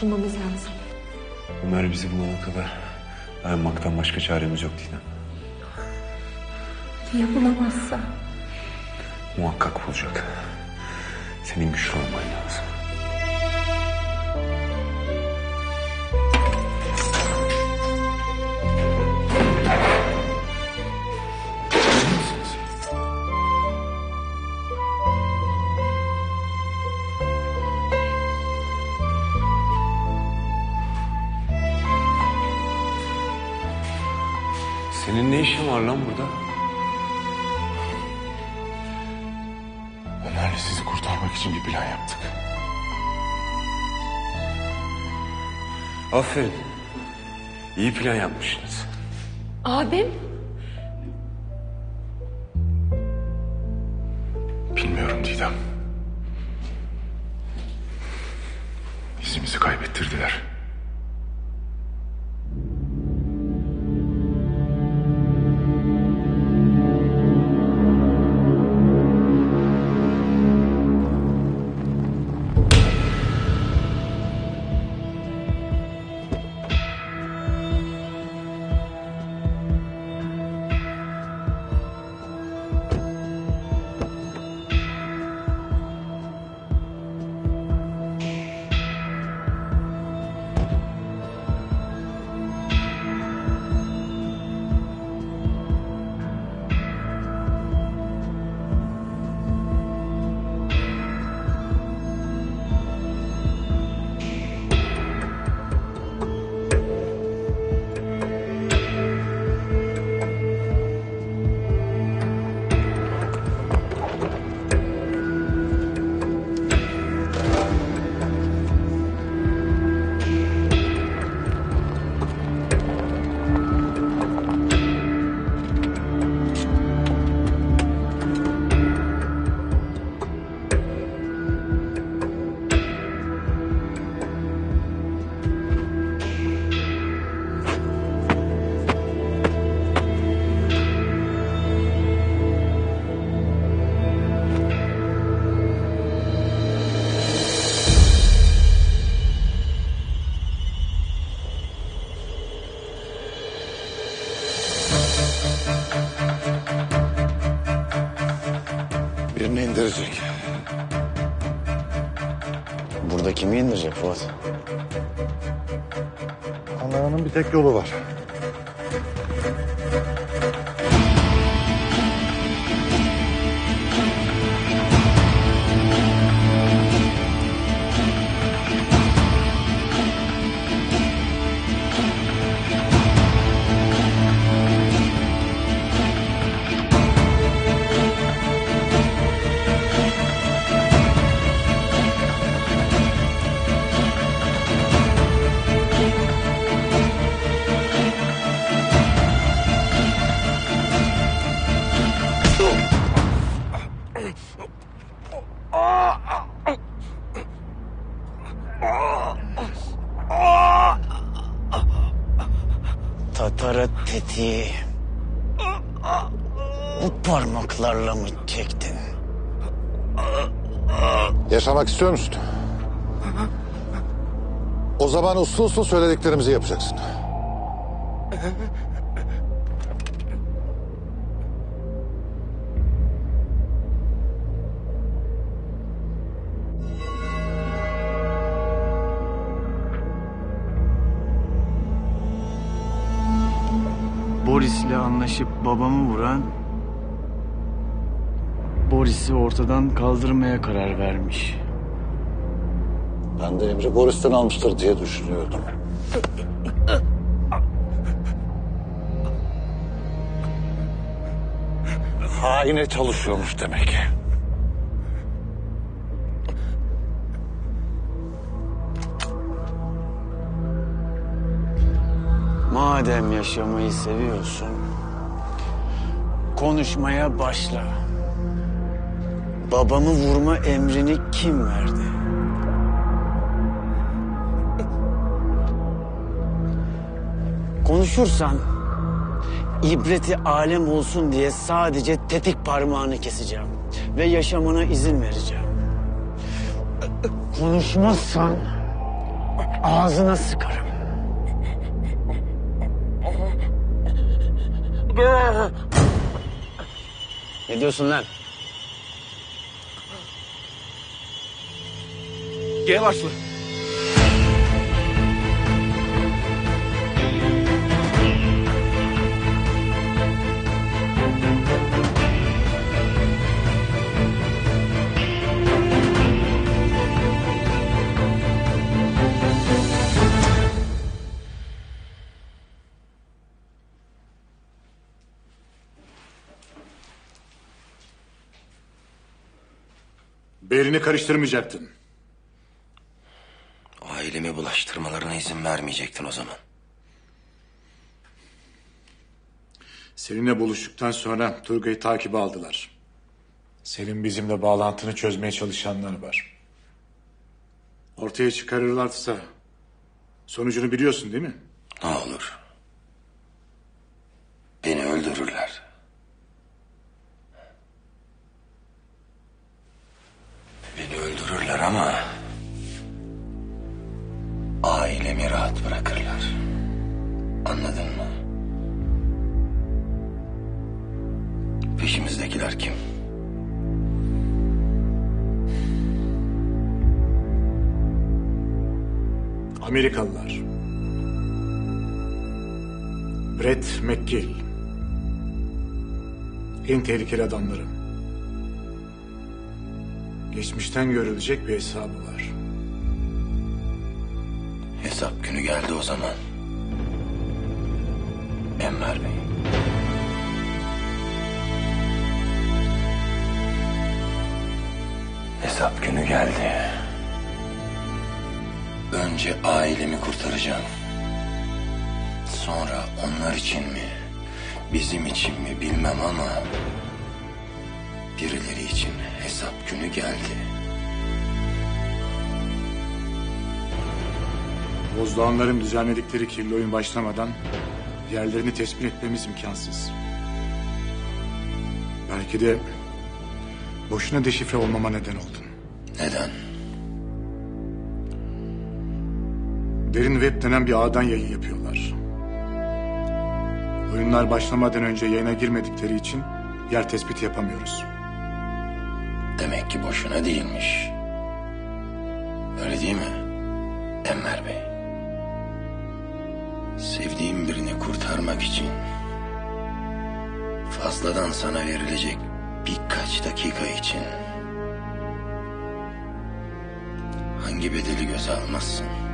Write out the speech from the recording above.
kurtulmamız lazım. Ömer bizi bulana kadar dayanmaktan başka çaremiz yok Didem. Ya bulamazsa? Muhakkak bulacak. Senin güçlü olman lazım. Senin ne işin var lan burada? Ömer'le sizi kurtarmak için bir plan yaptık. Aferin. İyi plan yapmışsınız. Abim? Bilmiyorum Didem. İzimizi kaybettirdiler. İndirecek. Burada kimi indirecek Fuat? Anlamanın bir tek yolu var. Tatara tetiği. Bu parmaklarla mı çektin? Yaşamak istiyor musun? O zaman uslu uslu söylediklerimizi yapacaksın. Boris'le anlaşıp babamı vuran Boris'i ortadan kaldırmaya karar vermiş. Ben de Emre Boris'ten almıştır diye düşünüyordum. Haine çalışıyormuş demek. Madem yaşamayı seviyorsun, konuşmaya başla. Babamı vurma emrini kim verdi? Konuşursan ibreti alem olsun diye sadece tetik parmağını keseceğim ve yaşamına izin vereceğim. Konuşmazsan ağzına sıkarım. Ne diyorsun lan? G başlı. Berini karıştırmayacaktın. Ailemi bulaştırmalarına izin vermeyecektin o zaman. Seninle buluştuktan sonra Turgay'ı takibe aldılar. Senin bizimle bağlantını çözmeye çalışanlar var. Ortaya çıkarırlarsa sonucunu biliyorsun değil mi? Ne olur. Beni öldürürler. Peşimizdekiler kim? Amerikalılar. Brett McGill. En tehlikeli adamları. Geçmişten görülecek bir hesabı var. Hesap günü geldi o zaman. Enver Bey. Günü geldi. Önce ailemi kurtaracağım. Sonra onlar için mi, bizim için mi bilmem ama... ...birileri için hesap günü geldi. Bozdağanların düzenledikleri kirli oyun başlamadan yerlerini tespit etmemiz imkansız. Belki de boşuna deşifre olmama neden oldun. Neden? Derin Web denen bir ağdan yayın yapıyorlar. Oyunlar başlamadan önce yayına girmedikleri için yer tespiti yapamıyoruz. Demek ki boşuna değilmiş. Öyle değil mi? Enver Bey. Sevdiğim birini kurtarmak için fazladan sana verilecek birkaç dakika için hangi bedeli göze almazsın?